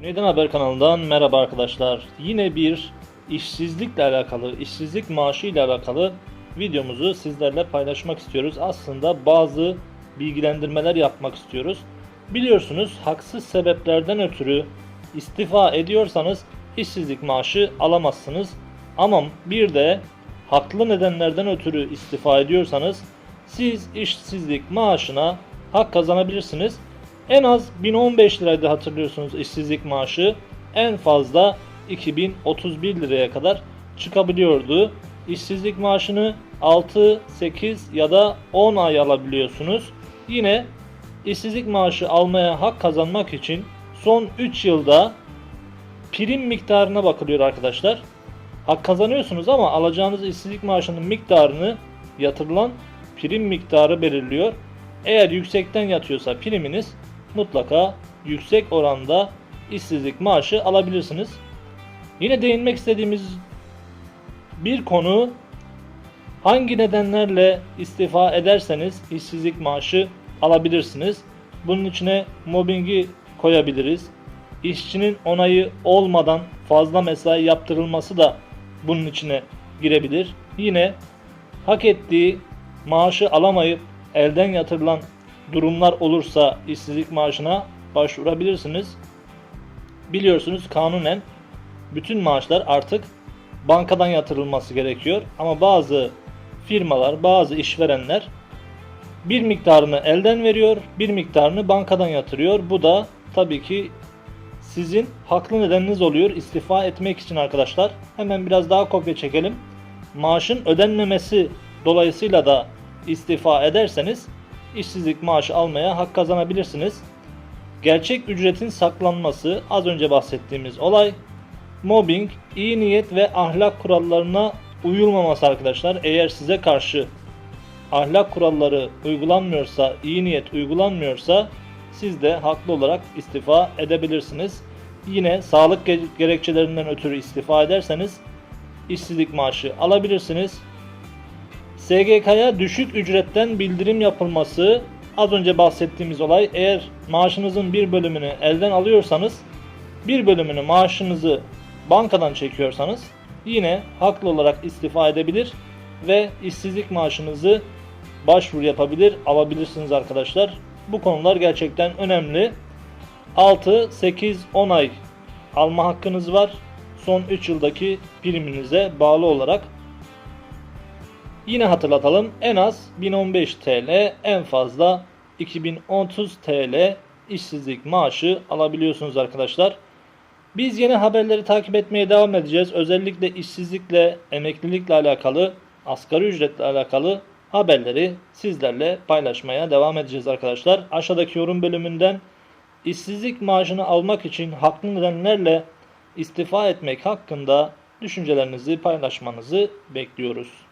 Günaydın Haber kanalından merhaba arkadaşlar. Yine bir işsizlikle alakalı, işsizlik maaşı ile alakalı videomuzu sizlerle paylaşmak istiyoruz. Aslında bazı bilgilendirmeler yapmak istiyoruz. Biliyorsunuz haksız sebeplerden ötürü istifa ediyorsanız işsizlik maaşı alamazsınız. Ama bir de haklı nedenlerden ötürü istifa ediyorsanız siz işsizlik maaşına hak kazanabilirsiniz. En az 1015 liraydı hatırlıyorsunuz işsizlik maaşı. En fazla 2031 liraya kadar çıkabiliyordu. İşsizlik maaşını 6, 8 ya da 10 ay alabiliyorsunuz. Yine işsizlik maaşı almaya hak kazanmak için son 3 yılda prim miktarına bakılıyor arkadaşlar. Hak kazanıyorsunuz ama alacağınız işsizlik maaşının miktarını yatırılan prim miktarı belirliyor. Eğer yüksekten yatıyorsa priminiz mutlaka yüksek oranda işsizlik maaşı alabilirsiniz. Yine değinmek istediğimiz bir konu hangi nedenlerle istifa ederseniz işsizlik maaşı alabilirsiniz. Bunun içine mobbingi koyabiliriz. İşçinin onayı olmadan fazla mesai yaptırılması da bunun içine girebilir. Yine hak ettiği maaşı alamayıp elden yatırılan durumlar olursa işsizlik maaşına başvurabilirsiniz. Biliyorsunuz kanunen bütün maaşlar artık bankadan yatırılması gerekiyor. Ama bazı firmalar, bazı işverenler bir miktarını elden veriyor, bir miktarını bankadan yatırıyor. Bu da tabii ki sizin haklı nedeniniz oluyor istifa etmek için arkadaşlar. Hemen biraz daha kopya çekelim. Maaşın ödenmemesi dolayısıyla da istifa ederseniz işsizlik maaşı almaya hak kazanabilirsiniz. Gerçek ücretin saklanması az önce bahsettiğimiz olay. Mobbing, iyi niyet ve ahlak kurallarına uyulmaması arkadaşlar. Eğer size karşı ahlak kuralları uygulanmıyorsa, iyi niyet uygulanmıyorsa siz de haklı olarak istifa edebilirsiniz. Yine sağlık ge- gerekçelerinden ötürü istifa ederseniz işsizlik maaşı alabilirsiniz. SGK'ya düşük ücretten bildirim yapılması az önce bahsettiğimiz olay eğer maaşınızın bir bölümünü elden alıyorsanız bir bölümünü maaşınızı bankadan çekiyorsanız yine haklı olarak istifa edebilir ve işsizlik maaşınızı başvuru yapabilir alabilirsiniz arkadaşlar. Bu konular gerçekten önemli. 6, 8, 10 ay alma hakkınız var. Son 3 yıldaki priminize bağlı olarak Yine hatırlatalım en az 1015 TL en fazla 2030 TL işsizlik maaşı alabiliyorsunuz arkadaşlar. Biz yeni haberleri takip etmeye devam edeceğiz. Özellikle işsizlikle, emeklilikle alakalı, asgari ücretle alakalı haberleri sizlerle paylaşmaya devam edeceğiz arkadaşlar. Aşağıdaki yorum bölümünden işsizlik maaşını almak için haklı nedenlerle istifa etmek hakkında düşüncelerinizi paylaşmanızı bekliyoruz.